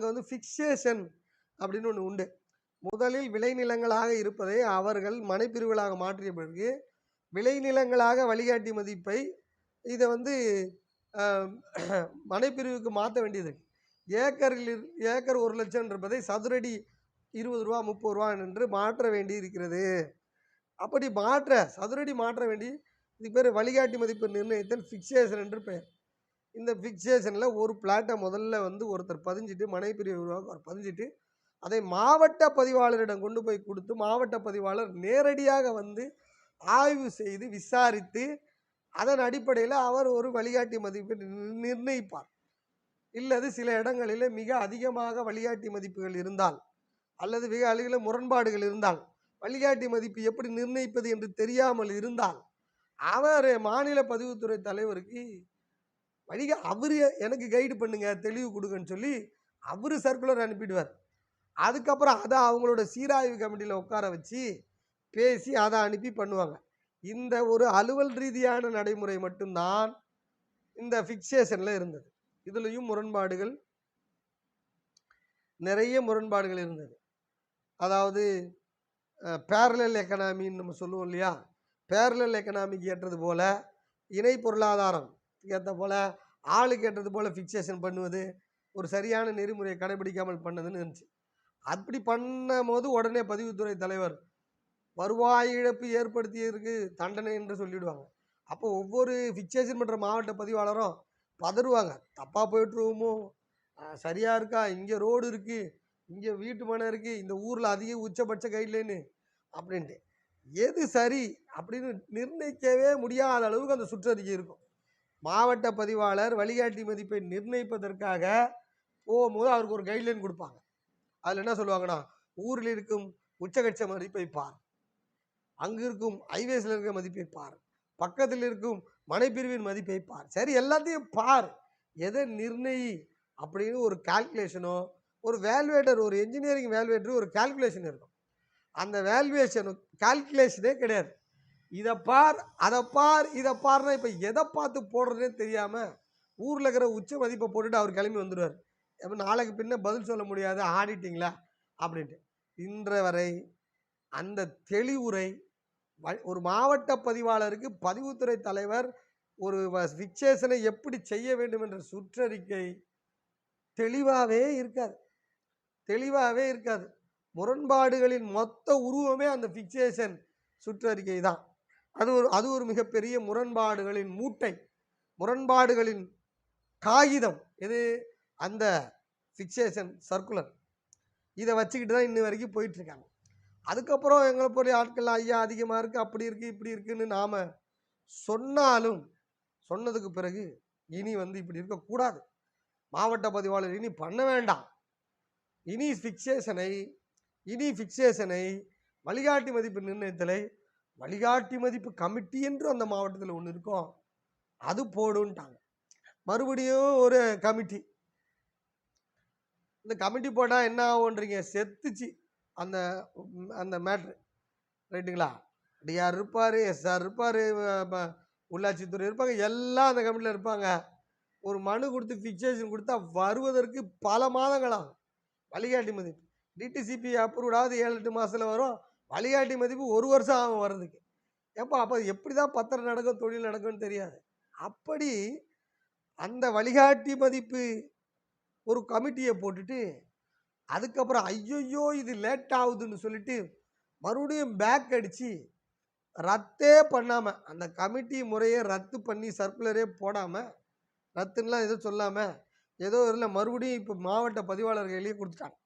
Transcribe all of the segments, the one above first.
வந்து ஃபிக்சேஷன் அப்படின்னு ஒன்று உண்டு. முதலில் விளைநிலங்களாக இருப்பதை அவர்கள் மனைப்பிரிவுகளாக மாற்றிய பிறகு விளைநிலங்களாக வழிகாட்டி மதிப்பை இதை வந்து மனைப்பிரிவுக்கு மாற்ற வேண்டியது. ஏக்கரில் இரு- ஏக்கர் ஒரு லட்சம் இருப்பதை சதுரடி இருபது ரூபா முப்பது ரூபா என்று மாற்ற வேண்டி இருக்கிறது அப்படி மாற்ற சதுரடி மாற்ற வேண்டி இதுக்கு பேர் வழிகாட்டி மதிப்பு நிர்ணயித்தல் ஃபிக்சேஷன் என்று பெயர். இந்த ஃபிக்ஸேஷனில் ஒரு பிளாட்டை முதல்ல வந்து ஒருத்தர் பதிஞ்சிட்டு மனைப்பிரிவு உருவாக்க அவர் பதிஞ்சிட்டு அதை மாவட்ட பதிவாளரிடம் கொண்டு போய் கொடுத்து மாவட்ட பதிவாளர் நேரடியாக வந்து ஆய்வு செய்து விசாரித்து அதன் அடிப்படையில் அவர் ஒரு வழிகாட்டி மதிப்பை நிர்ணயிப்பார். இல்லது சில இடங்களில் மிக அதிகமாக வழிகாட்டி மதிப்புகள் இருந்தால் அல்லது மிக அளவில் முரண்பாடுகள் இருந்தால் வழிகாட்டி மதிப்பு எப்படி நிர்ணயிப்பது என்று தெரியாமல் இருந்தால் அவர் மாநில பதிவுத்துறை தலைவருக்கு வழிக அவர் எனக்கு கைடு பண்ணுங்க தெளிவு கொடுங்கன்னு சொல்லி அவர் சர்க்குலர் அனுப்பிடுவார். அதுக்கப்புறம் அதை அவங்களோட சீராய்வு கமிட்டியில் உட்கார வச்சு பேசி அதை அனுப்பி பண்ணுவாங்க. இந்த ஒரு அலுவல் ரீதியான நடைமுறை மட்டும்தான் இந்த ஃபிக்சேஷனில் இருந்தது. இதுலேயும் முரண்பாடுகள் நிறைய முரண்பாடுகள் இருந்தது. அதாவது பேரலல் எக்கனாமின்னு நம்ம சொல்லுவோம் இல்லையா? பேரலல் எக்கனாமிக்கு ஏற்றது போல இணை பொருளாதாரம் ஏற்ற போல் ஆளுக்கு ஏற்றது போல் ஃபிக்சேஷன் பண்ணுவது ஒரு சரியான நெறிமுறையை கடைபிடிக்காமல் பண்ணதுன்னு இருந்துச்சு. அப்படி பண்ணும்போது உடனே பதிவுத்துறை தலைவர் வருவாய் இழப்பு ஏற்படுத்தியதற்கு தண்டனை என்று சொல்லிவிடுவாங்க அப்போ ஒவ்வொரு ஃபிக்சேஷன் பண்ணுற மாவட்ட பதிவாளரும் பதறுவாங்க. தப்பாக போயிட்டுருவோமோ சரியாக இருக்கா? இங்கே ரோடு இருக்குது இங்கே வீட்டு மனை இருக்குது இந்த ஊரில் அதிக உச்சபட்ச கைட்லைனு அப்படின்ட்டு. எது சரி அப்படின்னு நிர்ணயிக்கவே முடியாத அளவுக்கு அந்த சுற்றறிக்கை இருக்கும். மாவட்ட பதிவாளர் வழிகாட்டி மதிப்பை நிர்ணயிப்பதற்காக போகும்போது அவருக்கு ஒரு கைட்லைன் கொடுப்பாங்க. அதில் என்ன சொல்லுவாங்கன்னா ஊரில் இருக்கும் உச்சகட்ச மதிப்பை பார். அங்கு இருக்கும் ஹைவேஸில் இருக்கிற மதிப்பை பார். பக்கத்தில் இருக்கும் மனைப்பிரிவின் மதிப்பை பார். சரி எல்லாத்தையும் பார். எதை நிர்ணயி? அப்படின்னு ஒரு கால்குலேஷனோ ஒரு வேல்வேட்டர் ஒரு இன்ஜினியரிங் வேல்வேட்டர் ஒரு கால்குலேஷன் இருக்கும். அந்த வேல்வேஷன் கால்குலேஷனே கிடையாது. இதை பார் அதை பார் இதை பார்னா இப்போ எதை பார்த்து போடுறதுனே தெரியாமல் ஊரில் இருக்கிற உச்ச மதிப்பை போட்டுட்டு அவர் கிளம்பி வந்துடுவார். அப்போ நாளைக்கு பின்ன பதில் சொல்ல முடியாது ஆடிட்டிங்களா? அப்படின்ட்டு. இன்ற வரை அந்த தெளிவுரை வ- ஒரு மாவட்ட பதிவாளருக்கு பதிவுத்துறை தலைவர் ஒரு ஃபிக்சேஷனை எப்படி செய்ய வேண்டும் என்ற சுற்றறிக்கை தெளிவாகவே இருக்காது. தெளிவாகவே இருக்காது. முரண்பாடுகளின் மொத்த உருவமே அந்த ஃபிக்சேஷன் சுற்றறிக்கை தான். அது ஒரு அது ஒரு மிகப்பெரிய முரண்பாடுகளின் மூட்டை முரண்பாடுகளின் காகிதம். இது அந்த ஃபிக்சேஷன் சர்க்குலர் இதை வச்சுக்கிட்டு தான் இன்ன வரைக்கும் போயிட்டுருக்காங்க. அதுக்கப்புறம் எங்களை போல ஆட்கள் ஐயா அதிகமாக இருக்குது அப்படி இருக்குது இப்படி இருக்குன்னு நாம் சொன்னாலும் சொன்னதுக்கு பிறகு இனி வந்து இப்படி இருக்கக்கூடாது. மாவட்ட பதிவாளர் இனி பண்ண வேண்டாம். இனி ஃபிக்சேஷனை இனி ஃபிக்சேஷனை வழிகாட்டி மதிப்பு நிர்ணயத்தலை வழிகாட்டி மதிப்பு கமிட்டி என்று அந்த மாவட்டத்தில் ஒன்று இருக்கும் அது போடுன்ட்டாங்க. மறுபடியும் ஒரு கமிட்டி. இந்த கமிட்டி போட்டால் என்ன ஆகுன்றீங்க? செத்துச்சு அந்த அந்த மேட்ரு. ரைட்டுங்களா? டிஆர் இருப்பார் எஸ்ஆர் இருப்பார் உள்ளாட்சித்துறை இருப்பாங்க எல்லாம் அந்த கமிட்டியில் இருப்பாங்க. ஒரு மனு கொடுத்து ஃபிக்சேஷன் கொடுத்தா வருவதற்கு பல மாதங்களாகும் வழிகாட்டி மதிப்பு. டிடிசிபி அப்ரூவ்டாவது ஏழு எட்டு மாதத்தில் வரும். வழிகாட்டி மதிப்பு ஒரு வருஷம் ஆகும் வர்றதுக்கு. எப்போ அப்போ எப்படி தான் பத்திரம் நடக்கும் தொழில் நடக்கும்னு தெரியாது. அப்படி அந்த வழிகாட்டி மதிப்பு ஒரு கமிட்டியை போட்டுட்டு அதுக்கப்புறம் ஐயையோ இது லேட் ஆகுதுன்னு சொல்லிட்டு மறுபடியும் பேக் அடித்து ரத்தே பண்ணாமல் அந்த கமிட்டி முறையை ரத்து பண்ணி சர்க்குலரே போடாமல் ரத்துன்னெலாம் எதுவும் சொல்லாமல் ஏதோ இல்லை மறுபடியும் இப்போ மாவட்ட பதிவாளர்கள் கையிலேயே கொடுத்துட்டாங்க.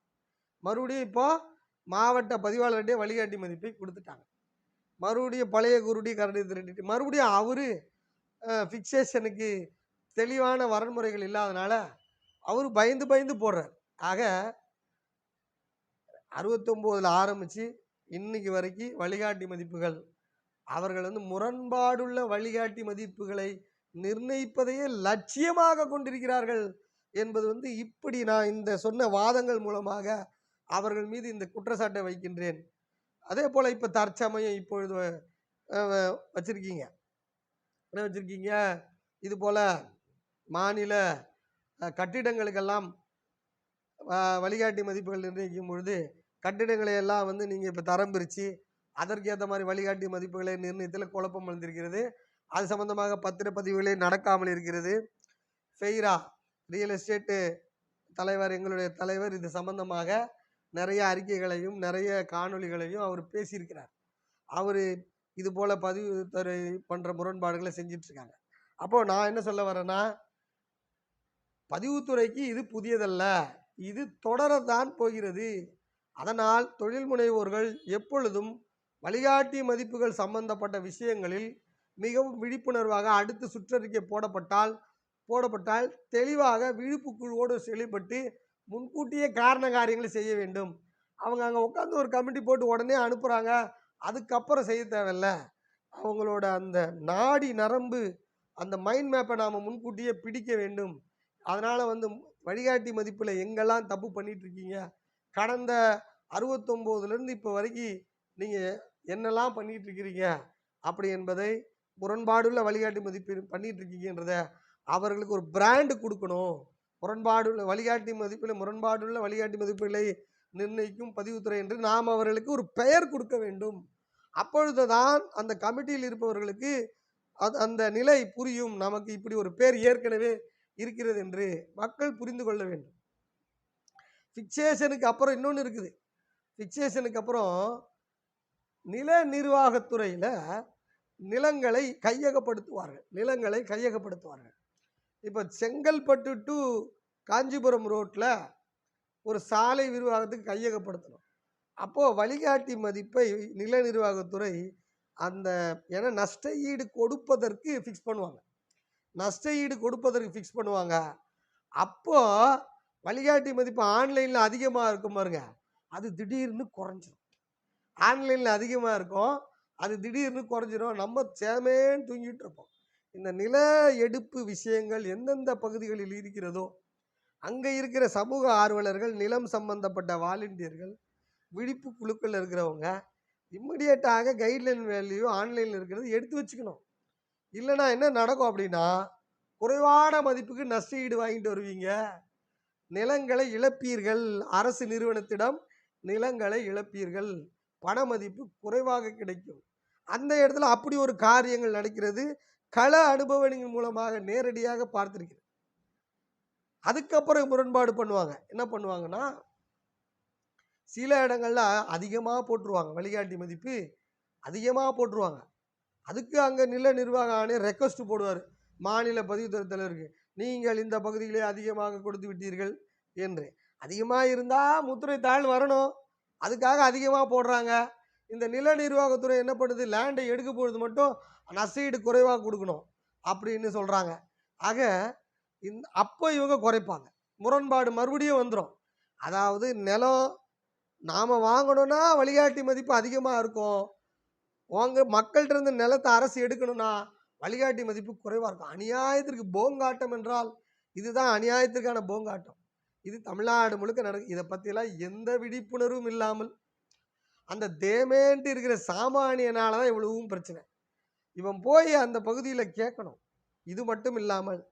மறுபடியும் இப்போது மாவட்ட பதிவாளர்கிட்டே வழிகாட்டி மதிப்பை கொடுத்துட்டாங்க. மறுபடியும் பழைய குருடி கரடி திருட்டிட்டு மறுபடியும் அவர் ஃபிக்சேஷனுக்கு தெளிவான வரன்முறைகள் இல்லாதனால அவர் பயந்து பயந்து போடுறார். ஆக அறுபத்தொம்போதில் ஆரம்பித்து இன்னைக்கு வரைக்கும் வழிகாட்டி மதிப்புகள் அவர்கள் வந்து முரண்பாடுள்ள வழிகாட்டி மதிப்புகளை நிர்ணயிப்பதையே லட்சியமாக கொண்டிருக்கிறார்கள் என்பது வந்து இப்படி நான் இந்த சொன்ன வாதங்கள் மூலமாக அவர்கள் மீது இந்த குற்றச்சாட்டை வைக்கின்றேன். அதே போல் இப்போ தற்சமயம் இப்பொழுது வச்சுருக்கீங்க. என்ன வச்சுருக்கீங்க? இது போல் மாநில கட்டிடங்களுக்கெல்லாம் வ- வழிகாட்டி மதிப்புகள் நிர்ணயிக்கும் பொழுது கட்டிடங்களை எல்லாம் வந்து நீங்கள் இப்போ தரம் பிரித்து அதற்கேற்ற மாதிரி வழிகாட்டி மதிப்புகளை நிர்ணயத்தில் குழப்பம் வந்திருக்கிறது அது சம்பந்தமாக பத்திரப்பதிவுகளே நடக்காமல் இருக்கிறது. ஃபெய்ரா ரியல் எஸ்டேட்டு தலைவர் எங்களுடைய தலைவர் இது சம்பந்தமாக நிறைய அறிக்கைகளையும் நிறைய காணொளிகளையும் அவர் பேசியிருக்கிறார். அவர் இது போல் பதிவு துறை பண்ணுற முரண்பாடுகளை செஞ்சிட்ருக்காங்க. அப்போது நான் என்ன சொல்ல வரேன்னா பதிவுத்துறைக்கு இது புதியதல்ல. இது தொடரத்தான் போகிறது. அதனால் தொழில் முனைவோர்கள் எப்பொழுதும் வழிகாட்டி மதிப்புகள் சம்பந்தப்பட்ட விஷயங்களில் மிகவும் விழிப்புணர்வாக அடுத்து சுற்றறிக்கை போடப்பட்டால் போடப்பட்டால் தெளிவாக விழிப்புக்குழுவோடு செயல்பட்டு முன்கூட்டியே காரண காரியங்களை செய்ய வேண்டும். அவங்க அங்கே உட்காந்து ஒரு கமிட்டி போட்டு உடனே அனுப்புகிறாங்க அதுக்கப்புறம் செய்ய தேவையில்ல. அவங்களோட அந்த நாடி நரம்பு அந்த மைண்ட் மேப்பை நாம் முன்கூட்டியே பிடிக்க வேண்டும். அதனால் வந்து வழிகாட்டி மதிப்பில் எங்கெல்லாம் தப்பு பண்ணிகிட்ருக்கீங்க இருக்கீங்க? கடந்த அறுபத்தொம்போதுலேருந்து இப்போ வரைக்கும் நீங்கள் என்னெல்லாம் பண்ணிகிட்ருக்கிறீங்க அப்படி என்பதை முரண்பாடுள்ள வழிகாட்டி மதிப்பு பண்ணிகிட்ருக்கீங்கன்றத அவர்களுக்கு ஒரு பிராண்டு கொடுக்கணும். முரண்பாடுள்ள வழிகாட்டி மதிப்பில் முரண்பாடுள்ள வழிகாட்டி மதிப்புகளை நிர்ணயிக்கும் பதிவுத்துறை என்று நாம் அவர்களுக்கு ஒரு பெயர் கொடுக்க வேண்டும். அப்பொழுது தான் அந்த கமிட்டியில் இருப்பவர்களுக்கு அது அந்த நிலை புரியும். நமக்கு இப்படி ஒரு பேர் ஏற்கனவே இருக்கிறது என்று மக்கள் புரிந்து கொள்ள வேண்டும். ஃபிக்சேஷனுக்கு அப்புறம் இன்னொன்று இருக்குது. ஃபிக்சேஷனுக்கு அப்புறம் நில நிர்வாகத்துறையில் நிலங்களை கையகப்படுத்துவார்கள். நிலங்களை கையகப்படுத்துவார்கள். இப்போ செங்கல்பட்டு டு காஞ்சிபுரம் ரோட்டில் ஒரு சாலை விரிவாகத்துக்கு கையகப்படுத்தணும். அப்போது வழிகாட்டி மதிப்பை நில நிர்வாகத்துறை அந்த ஏன்னா நஷ்ட ஈடு கொடுப்பதற்கு ஃபிக்ஸ் பண்ணுவாங்க. நஷ்ட ஈடு கொடுப்பதற்கு ஃபிக்ஸ் பண்ணுவாங்க. அப்போது வழிகாட்டி மதிப்பு ஆன்லைனில் அதிகமாக இருக்கும் பாருங்க. அது திடீர்னு குறைஞ்சிரும். ஆன்லைனில் அதிகமாக இருக்கும். அது திடீர்னு குறைஞ்சிரும். நம்ம சேமேன்னு தூங்கிட்டு இருப்போம். இந்த நில எடுப்பு விஷயங்கள் எந்தெந்த பகுதிகளில் இருக்கிறதோ அங்கே இருக்கிற சமூக ஆர்வலர்கள் நிலம் சம்பந்தப்பட்ட வாலண்டியர்கள் விழிப்பு குழுக்கள் இருக்கிறவங்க இம்மிடியட்டாக கைட்லைன் வேல்யூ ஆன்லைனில் இருக்கிறது எடுத்து வச்சுக்கணும். இல்லைனா என்ன நடக்கும் அப்படின்னா குறைவான மதிப்புக்கு நஷ்ட ஈடு வாங்கிட்டு வருவீங்க. நிலங்களை இழப்பீர்கள். அரசு நிறுவனத்திடம் நிலங்களை இழப்பீர்கள். பண மதிப்பு குறைவாக கிடைக்கும். அந்த இடத்துல அப்படி ஒரு காரியங்கள் நடக்கிறது. கள அனுபவங்கள் மூலமாக நேரடியாக பார்த்துருக்கிறேன். அதுக்கப்புறம் முரண்பாடு பண்ணுவாங்க. என்ன பண்ணுவாங்கன்னா சில இடங்களில் அதிகமாக போட்டுருவாங்க. வழிகாட்டி மதிப்பு அதிகமாக போட்டுருவாங்க. அதுக்கு அங்கே நில நிர்வாக ஆணையர் ரெக்வஸ்ட் போடுவார். மாநில பதிவுத்துறை தலைவருக்கு நீங்கள் இந்த பகுதியிலே அதிகமாக கொடுத்து விட்டீர்கள் என்று. அதிகமாக இருந்தால் முத்திரை தாள் வரணும். அதுக்காக அதிகமாக போடுறாங்க. இந்த நில நிர்வாகத்துறை என்ன பண்ணுது? லேண்டை எடுக்க போகிறது மட்டும் நசீடு குறைவாக கொடுக்கணும் அப்படின்னு சொல்கிறாங்க ஆக இந் அப்போ இவங்க குறைப்பாங்க. முரண்பாடு மறுபடியும் வந்துடும் அதாவது நிலம் நாம் வாங்கணும்னா வழிகாட்டி மதிப்பு அதிகமாக இருக்கும். உங்க மக்கள்கிட்ட இருந்து நிலத்தை அரசு எடுக்கணும்னா வழிகாட்டி மதிப்பு குறைவாக இருக்கும். அநியாயத்திற்கு போங்காட்டம் என்றால் இதுதான் அநியாயத்திற்கான போங்காட்டம். இது தமிழ்நாடு முழுக்க நடக்கும் இதை பற்றியெல்லாம் எந்த விழிப்புணர்வும் இல்லாமல் அந்த தேமேன்ட்டு இருக்கிற சாமானியனால தான் இவ்வளவும் பிரச்சனை. இவன் போய் அந்த பகுதியில் கேட்கணும். இது மட்டும் இல்லாமல்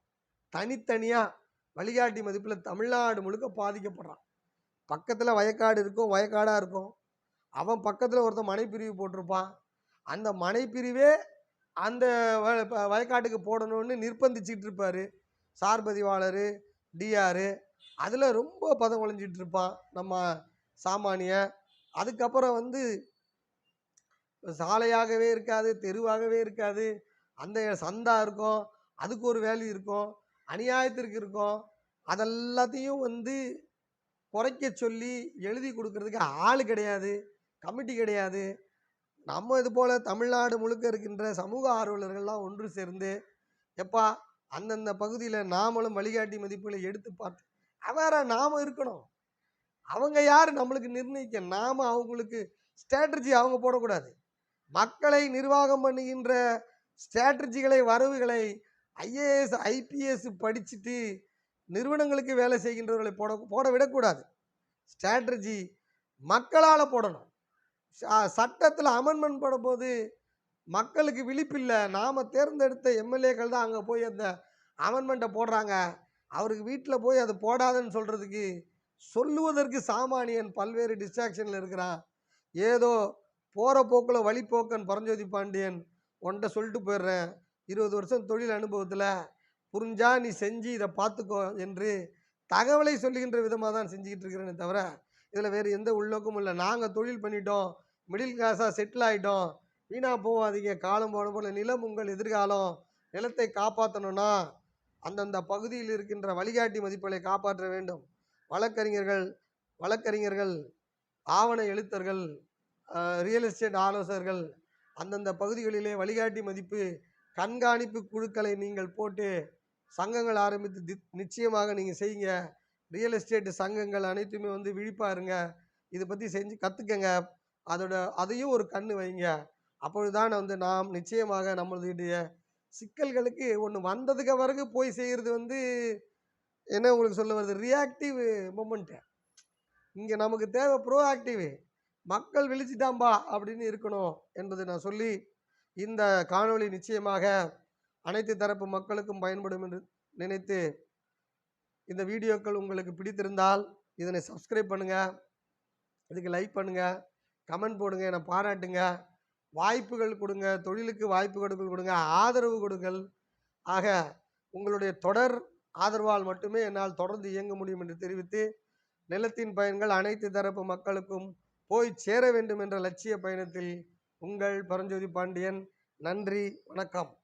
தனித்தனியாக வழிகாட்டி மதிப்பில் தமிழ்நாடு முழுக்க பாதிக்கப்படுறான். பக்கத்தில் வயக்காடு இருக்கும் வயக்காடாக இருக்கும். அவன் பக்கத்தில் ஒருத்தன் மனைப்பிரிவு போட்டிருப்பான். அந்த மனைப்பிரிவே அந்த ப- வயக்காட்டுக்கு போடணும்னு நிர்பந்திச்சிட்டு இருப்பார். சார் பதிவாளர் டிஆர் அதில் ரொம்ப பதம் குழஞ்சிட்டு இருப்பான் நம்ம சாமானிய. அதுக்கப்புறம் வந்து சாலையாகவே இருக்காது தெருவாகவே இருக்காது. அந்த சந்தா இருக்கும் அதுக்கு ஒரு வேல்யூ இருக்கும் அநியாயத்திற்கு இருக்கும். அதெல்லாத்தையும் வந்து குறைக்க சொல்லி எழுதி கொடுக்கறதுக்கு ஆள் கிடையாது கமிட்டி கிடையாது. நம்ம இது போல் தமிழ்நாடு முழுக்க இருக்கின்ற சமூக ஆர்வலர்கள்லாம் ஒன்று சேர்ந்து எப்பா அந்தந்த பகுதியில் நாமளும் வழிகாட்டி மதிப்புகளை எடுத்து பார்த்து அவேற நாம் இருக்கணும். அவங்க யார் நம்மளுக்கு நிர்ணயிக்க? நாம் அவங்களுக்கு ஸ்ட்ராட்டஜி அவங்க போடக்கூடாது. மக்களை நிர்வாகம் பண்ணுகின்ற ஸ்ட்ராட்டஜிகளை வரவுகளை ஐஏஎஸ் ஐபிஎஸ் படிச்சுட்டு நிறுவனங்களுக்கு வேலை செய்கின்றவர்களை போட போட விடக்கூடாது. ஸ்ட்ராட்டஜி மக்களால் போடணும். சட்டத்தில் அமெண்ட்மெண்ட் போடும்போது மக்களுக்கு விழிப்பில்லை நாம் தேர்ந்தெடுத்த எம்எல்ஏக்கள் தான் அங்கே போய் அந்த அமெண்ட்மெண்ட்டை போடுறாங்க. அவருக்கு வீட்டில் போய் அது போடாதுன்னு சொல்கிறதுக்கு சொல்லுவதற்கு சாமானியன் பல்வேறு டிஸ்ட்ராக்ஷனில் இருக்கிறான். ஏதோ போகிற போக்கில் வழிப்போக்கன் பரஞ்சோதி பாண்டியன் ஒன்றை சொல்லிட்டு போயிடுறேன். இருபது வருஷம் தொழில் அனுபவத்தில் புரிஞ்சா நீ செஞ்சு இதை பார்த்துக்கோ என்று தகவலை சொல்லுகின்ற விதமாக தான் செஞ்சுக்கிட்டு இருக்கிறேனே தவிர இதில் வேறு எந்த உள்நோக்கமும் இல்லை. நாங்கள் தொழில் பண்ணிட்டோம். மிடில் கிளாஸாக செட்டில் ஆகிட்டோம் வீணாக போகாதீங்க. காலம் போன போல் நிலம் உங்கள் எதிர்காலம். நிலத்தை காப்பாற்றணும்னா அந்தந்த பகுதியில் இருக்கின்ற வழிகாட்டி மதிப்புகளை காப்பாற்ற வேண்டும். வழக்கறிஞர்கள் வழக்கறிஞர்கள் ஆவண எழுத்தர்கள் ரியல் எஸ்டேட் ஆலோசகர்கள் அந்தந்த பகுதிகளிலே வழிகாட்டி மதிப்பு கண்காணிப்பு குழுக்களை நீங்கள் போட்டு சங்கங்கள் ஆரம்பித்து நிச்சயமாக நீங்கள் செய்யுங்க. ரியல் எஸ்டேட் சங்கங்கள் அனைத்துமே வந்து விழிப்பாருங்க இதை பற்றி செஞ்சு கற்றுக்கங்க அதோட அதையும் ஒரு கண்ணு வைங்க. அப்பொழுதுதான் வந்து நாம் நிச்சயமாக நம்மளுடைய சிக்கல்களுக்கு ஒன்று வந்ததுக்கு பிறகு போய் செய்கிறது வந்து என்ன உங்களுக்கு சொல்ல வருது? ரியாக்டிவ் மூமெண்ட்டு இங்கே நமக்கு தேவை ப்ரோ ஆக்டிவ் மக்கள் விழிச்சிட்டாம்பா அப்படின்னு இருக்கணும் என்பதை நான் சொல்லி இந்த காணொளி நிச்சயமாக அனைத்து தரப்பு மக்களுக்கும் பயன்படும் என்று நினைத்து இந்த வீடியோக்கள் உங்களுக்கு பிடித்திருந்தால் இதனை சப்ஸ்கிரைப் பண்ணுங்கள் இதுக்கு லைக் பண்ணுங்கள் கமெண்ட் போடுங்க. என்னை பாராட்டுங்க. வாய்ப்புகள் கொடுங்க. தொழிலுக்கு வாய்ப்புகள் கொடுங்க. ஆதரவு கொடுங்கள். ஆக உங்களுடைய தொடர் ஆதரவால் மட்டுமே என்னால் தொடர்ந்து இயங்க முடியும் என்று தெரிவித்து நிலத்தின் பயன்கள் அனைத்து தரப்பு மக்களுக்கும் போய் சேர வேண்டும் என்ற லட்சிய பயணத்தில் உங்கள் பரஞ்சோதி பாண்டியன். நன்றி வணக்கம்.